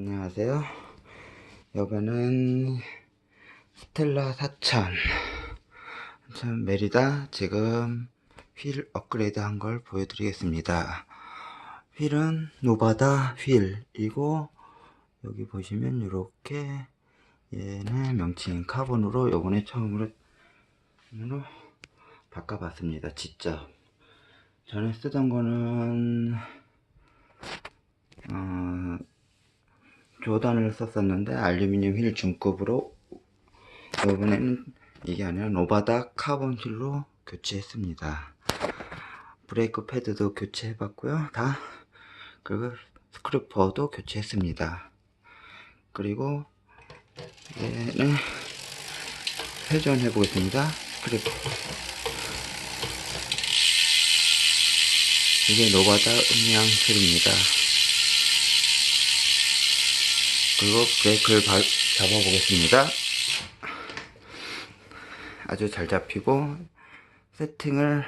안녕하세요. 여기는 스텔라 4000참 메리다 지금 휠 업그레이드 한 걸 보여드리겠습니다. 휠은 노바다 휠이고 여기 보시면 이렇게 얘는 명칭 카본으로 요번에 처음으로 으로 바꿔봤습니다. 직접 전에 쓰던 거는 어, 조단을 썼었는데 알루미늄 휠 중급으로 이번에는 이게 아니라 노바다 카본 휠로 교체했습니다. 브레이크 패드도 교체해봤고요. 다 그리고 스크루퍼도 교체했습니다. 그리고 얘는 회전해 보겠습니다. 스크루퍼 이게 노바다 음량 휠입니다. 그리고 브레이크를 바- 잡아보겠습니다. 아주 잘 잡히고 세팅을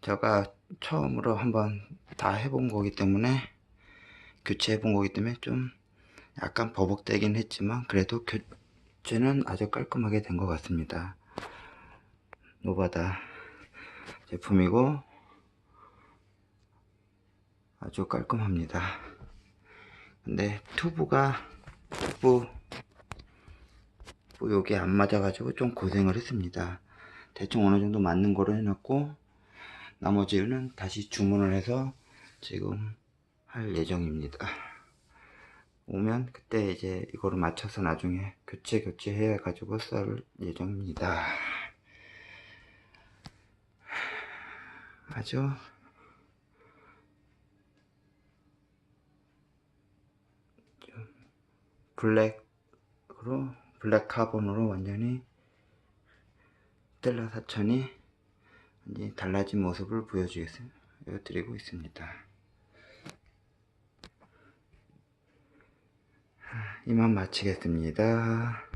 제가 처음으로 한번 다 해본 거기 때문에 교체해 본 거기 때문에 좀 약간 버벅대긴 했지만 그래도 교체는 아주 깔끔하게 된 것 같습니다. 노바다 제품이고 아주 깔끔합니다. 근데 튜브가 튜브 뭐 여기 안 맞아가지고 좀 고생을 했습니다. 대충 어느 정도 맞는 거로 해놨고 나머지는 다시 주문을 해서 지금 할 예정입니다. 오면 그때 이제 이거를 맞춰서 나중에 교체 교체 해 가지고 쓸 예정입니다. 아주 블랙으로 블랙 카본으로 완전히 스텔라 4000이 이제 달라진 모습을 보여드리고 있습니다. 이만 마치겠습니다.